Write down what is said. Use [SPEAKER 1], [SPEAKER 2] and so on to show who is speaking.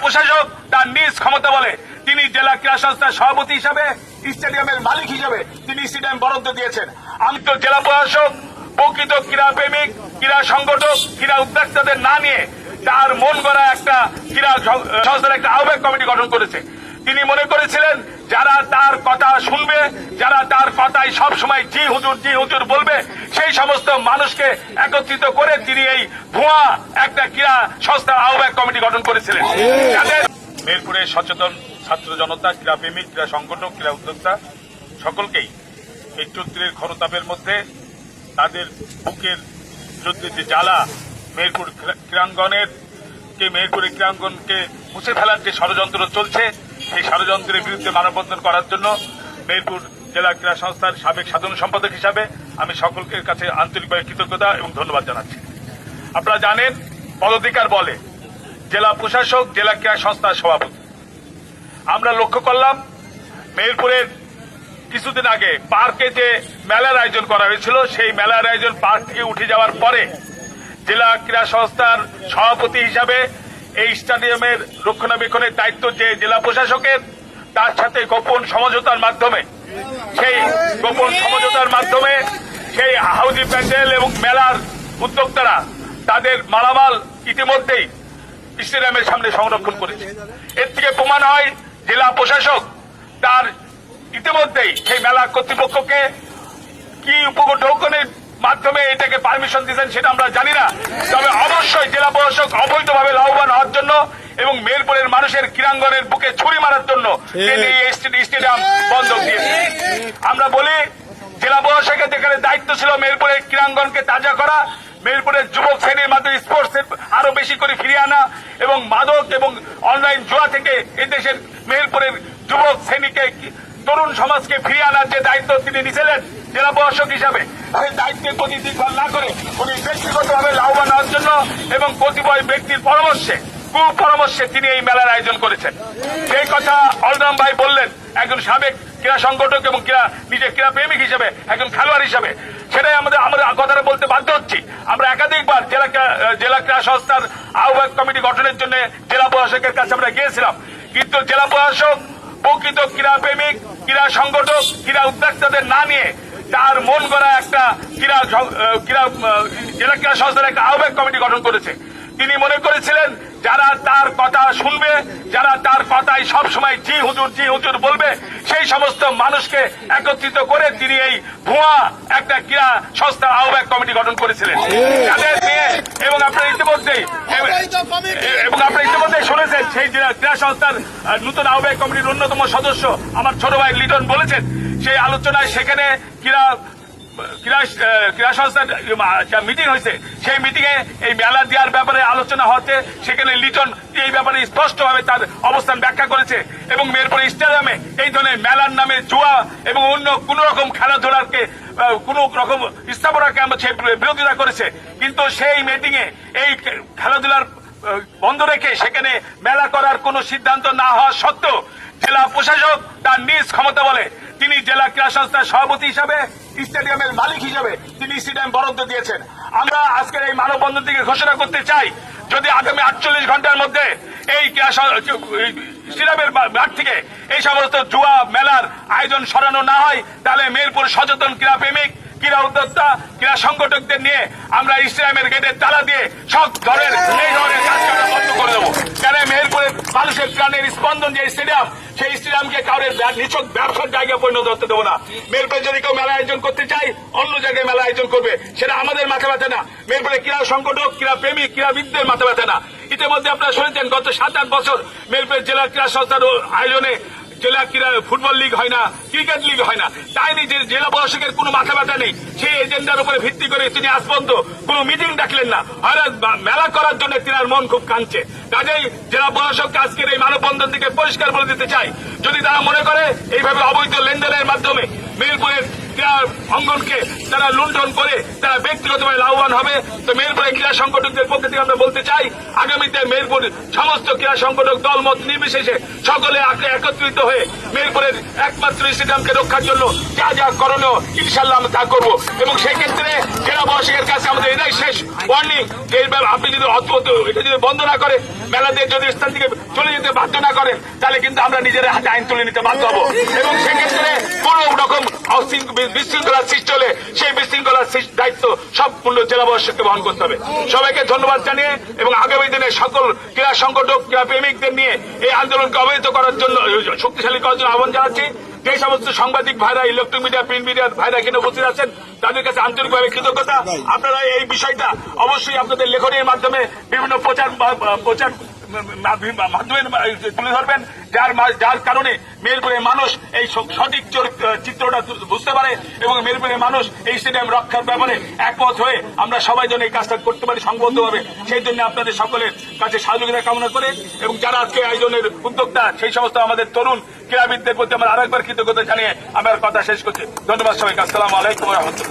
[SPEAKER 1] প্রশাসক তার নিজ ক্ষমতা বলে। তিনি জেলা ক্রীড়া সংস্থার সভাপতি হিসাবে স্টেডিয়ামের মালিক হিসাবে তিনি স্টেডিয়াম বরাদ্দ দিয়েছেন। আমি তো জেলা প্রশাসক, প্রকৃত ক্রীড়া প্রেমিক, ক্রীড়া সংগঠক, ক্রীড়া উদ্যোক্তাদের না নিয়ে তার মন গড়া একটা ক্রীড়া সংস্থার একটা আহ্বায়ক কমিটি গঠন করেছে। তিনি মনে করেছিলেন যারা তার কথা শুনবে, যারা তার কথাই সব সময় জি হুজুর জি হুজুর বলবে, সেই সমস্ত মানুষকে একত্রিত করে তিনি এই ভুয়া একটা ক্রীড়া সংস্থার আহ্বায়ক কমিটি গঠন করেছিলেন। মেরপুরের সচেতন ছাত্র জনতা ক্রীড়া প্রেমিক ক্রীড়া সংগঠক, ক্রীড়া উদ্যোক্তা সকলকেই এই চৈত্রের খরতাপের মধ্যে তাদের বুকের যুদ্ধে যে জ্বালা মেহেরপুর ক্রীড়াঙ্গনের কে ক্রীড়াঙ্গনকে মুছে ফেলার যে ষড়যন্ত্র চলছে সেই ষড়যন্ত্রের বিরুদ্ধে মানববন্ধন করার জন্য মেহেরপুর জেলা ক্রীড়া সংস্থার সাবেক সাধারণ সম্পাদক হিসাবে আমি সকলকে কাছে আন্তরিকভাবে কৃতজ্ঞতা এবং ধন্যবাদ জানাচ্ছি। আপনারা জানেন, পদাধিকার বলে জেলা প্রশাসক, জেলা ক্রীড়া সংস্থার সভাপতি। আমরা লক্ষ্য করলাম, মেহেরপুরের কিছুদিন আগে পার্কে যে মেলার আয়োজন করা হয়েছিল, সেই মেলার আয়োজন পার্ক থেকে উঠে যাওয়ার পরে জেলা ক্রীড়া সংস্থার সভাপতি হিসাবে এই স্টেডিয়ামের রক্ষণাবেক্ষণের দায়িত্ব যে জেলা প্রশাসকের, তার সাথে গোপন সমঝোতার মাধ্যমে, সেই গোপন সমঝোতার মাধ্যমে সেই হাউজি প্যান্ডেল এবং মেলার উদ্যোক্তারা তাদের মালামাল ইতিমধ্যেই স্টেডিয়ামের সামনে সংরক্ষণ করেছে। এর থেকে প্রমাণ হয়, জেলা প্রশাসক তার ইতিমধ্যেই সেই মেলা কর্তৃপক্ষকে কি উপঢৌকনের মাধ্যমে এটাকে পারমিশন দিয়েছেন সেটা আমরা জানি না। তবে অবশ্যই জেলা প্রশাসক অবৈধভাবে লাভবান হওয়ার জন্য এবং মেরপুরের মানুষের ক্রীড়াঙ্গনের বুকে ছুরি মারার জন্য স্টেডিয়াম বন্ধক দিয়েছে আমরা বলি জেলা প্রশাসকের যেখানে দায়িত্ব ছিল মেরপুরের ক্রীড়াঙ্গনকে তাজা করা মেরপুরের যুবক শ্রেণির মাধ্যমে স্পোর্টস আরও বেশি করে ফিরিয়ে আনা এবং মাদক এবং অনলাইন জোয়া থেকে এদেশের মেহেরপুরের যুবক শ্রেণীকে তরুণ সমাজকে ফিরিয়ে আনার যে দায়িত্ব তিনি নিয়েছিলেন জেলা প্রশাসক হিসাবে সেই দায়িত্বের প্রতি দিকফল না করে উনি ব্যক্তিগতভাবে লাভবান হওয়ার জন্য এবং কতিপয় ব্যক্তির পরামর্শে, কুপরামর্শে তিনি এই মেলার আয়োজন করেছেন। সেই কথা অলরাম ভাই বললেন, একজন সাবেক ক্রীড়া সংগঠক এবং ক্রীড়া নিজে ক্রীড়া প্রেমিক হিসেবে, একজন খেলোয়াড় হিসেবে। সেটাই আমাদের, আমরা কথাটা বলতে বাধ্য হচ্ছি। আমরা একাধিকবার জেলা জেলা ক্রীড়া সংস্থার আহ্বায়ক কমিটি গঠনের জন্য জেলা প্রশাসকের কাছে আমরা গিয়েছিলাম। কিন্তু জেলা প্রশাসক প্রকৃত ক্রীড়া প্রেমিক ক্রীড়া সংগঠক ক্রীড়া উদ্যোক্তাদের না নিয়ে তার মন গড়া একটা ক্রীড়া ক্রীড়া জেলা ক্রীড়া সংস্থার একটা আহ্বায়ক কমিটি গঠন করেছে। তিনি মনে করেছিলেন যারা তার কথা শুনবে যারা তার কথাই সব সময় জি হুজুর জি হুজুর বলবে সেই সমস্ত মানুষকে একত্রিত করে তিনি এই ভুয়া একটা ক্রীড়া সংস্থার আহ্বায়ক কমিটি গঠন করেছিলেন। এবং আপনারা ইতিমধ্যেই এবং আপনারা ইতিমধ্যেই শুনেছেন সেই যে ক্রীড়া সংস্থার নতুন আহ্বায়ক কমিটির অন্যতম সদস্য আমার ছোট ভাই লিটন বলেছেন। সেই আলোচনায় সেখানে ক্রীড়া ক্রীড়া সংস্থার মিটিং হয়েছে, সেই মিটিং এ এই মেলা দেওয়ার ব্যাপারে আলোচনা হচ্ছে। সেখানে লিটন এই ব্যাপারে স্পষ্টভাবে তার অবস্থান ব্যাখ্যা করেছে এবং মেরপুর স্টেডিয়ামে এই ধরনের মেলার নামে জুয়া এবং অন্য কোন রকম খেলাধুলাকে কোন রকম স্থাপনাকে আমরা সে বিরোধিতা করেছে। কিন্তু সেই মিটিং এ এই খেলাধুলার বন্ধ রেখে সেখানে মেলা করার কোনো সিদ্ধান্ত না হওয়া সত্ত্বেও জেলা প্রশাসক তার নিজ ক্ষমতা বলে তিনি জেলা ক্রীড়া সংস্থার সভাপতি হিসাবে স্টেডিয়ামের মালিক হিসাবে তিনি স্টেডিয়াম বরাদ্দ দিয়েছেন। আমরা আজকের এই মানববন্ধন থেকে ঘোষণা করতে চাই, যদি আগামী আটচল্লিশ ঘণ্টার মধ্যে এই স্টেডিয়ামের মাঠ থেকে এই সমস্ত জুয়া মেলার আয়োজন সরানো না হয়, তাহলে মেরপুর সচেতন ক্রীড়া প্রেমিক ক্রীড়া উদ্যোক্তা, ক্রীড়া সংগঠকদের নিয়ে আমরা স্টেডিয়ামের গেটের তালা দিয়ে সব ধরনের এই ধরনের কাজকর্ম বন্ধ করে দেবো। কেন মেহেরপুরের মানুষের প্রাণের স্পন্দন যে স্টেডিয়াম, সেই স্টেডিয়ামকে কাউরের ব্যা- নিছক ব্যবসার জায়গায় পরিণত হতে দেবো না। মেহেরপুরে যদি কেউ মেলা আয়োজন করতে চাই অন্য জায়গায় মেলা আয়োজন করবে। সেটা আমাদের মাথা ব্যথা না। মেহেরপুরে ক্রীড়া সংগঠক, ক্রীড়া প্রেমিক ক্রীড়াবিদদের মাথা ব্যথা না। ইতিমধ্যে আপনারা শুনেছেন, গত সাত আট বছর মেহেরপুরের জেলা ক্রীড়া সংস্থার আয়োজনে জেলা ক্রীড়া ফুটবল লিগ হয় না, ক্রিকেট লিগ হয় না। তাই নিয়ে জেলা প্রশাসকের কোনো মাথা ব্যথা নেই। সেই এজেন্ডার উপরে ভিত্তি করে তিনি আজ পর্যন্ত কোনো মিটিং ডাকলেন না। হয়তো মেলা করার জন্য তিনার মন খুব কাঁদছে। কাজেই জেলা প্রশাসককে আজকের এই মানববন্ধন থেকে পরিষ্কার বলে দিতে চাই। যদি তারা মনে করে, এইভাবে অবৈধ লেনদেনের মাধ্যমে মেহেরপুরের ক্রীড়া অঙ্গনকে তারা লুণ্ঠন করে, তারা ব্যক্তিগতভাবে লাভবান হবে। তো মেহেরপুরে ক্রীড়া সংগঠকদের পক্ষ থেকে আমরা বলতে চাই, আগামীতে মেহেরপুর সমস্ত ক্রীড়া সংগঠক দল মত নির্বিশেষে সকলে একত্রিত হয়ে মেহেরপুরের একমাত্র স্টেডিয়ামকে রক্ষার জন্য যা যা করণীয় ইনশাল্লাহ আমরা তা করব। এবং সেক্ষেত্রে জেলা প্রশাসকের কাছে আমাদের এটাই শেষ ওয়ার্নিং যে আপনি যদি অদ্ভুত, এটা যদি বন্ধ না করেন মেলাদের যদি স্থান থেকে চলে যেতে বাধ্য না করেন, তাহলে কিন্তু আমরা নিজের হাতে আইন তুলে নিতে বাধ্য হব। এবং সেক্ষেত্রে কোন রকম বিশৃঙ্খলার সৃষ্টি হলে সেই বিশৃঙ্খলার দায়িত্ব সম্পূর্ণ জেলা প্রশাসককে বহন করতে হবে। সবাইকে ধন্যবাদ জানিয়ে এবং আগামী দিনে সকল ক্রীড়া সংগঠক, ক্রীড়া প্রেমিকদের নিয়ে এই আন্দোলনকে অবহিত করার জন্য শক্তিশালী করার জন্য আহ্বান জানাচ্ছি। যে সমস্ত সাংবাদিক ভাইরা ইলেকট্রনিক মিডিয়া, প্রিন্ট মিডিয়া ভাইরা এখানে উপস্থিত আছেন, তাদের কাছে আন্তরিকভাবে কৃতজ্ঞতা। আপনারা এই বিষয়টা অবশ্যই আপনাদের লেখনীর মাধ্যমে বিভিন্ন প্রচার প্রচার মাধ্যমে তুলে ধরবেন যার যার কারণে মেরপুরের মানুষ এই সঠিক চিত্রটা বুঝতে পারে এবং মেরপুরের মানুষ এই স্টেডিয়াম রক্ষার ব্যাপারে একমত হয়ে আমরা সবাই যেন এই কাজটা করতে পারি সংবদ্ধভাবে সেই জন্য আপনাদের সকলের কাছে সহযোগিতা কামনা করে এবং যারা আজকে আয়োজনের উদ্যোক্তা সেই সমস্ত আমাদের তরুণ ক্রীড়াবিদদের প্রতি আমরা আরেকবার কৃতজ্ঞতা জানিয়ে আমার কথা শেষ করছি ধন্যবাদ সবাইকে আসসালামু আলাইকুম রহমতুল্লাহ।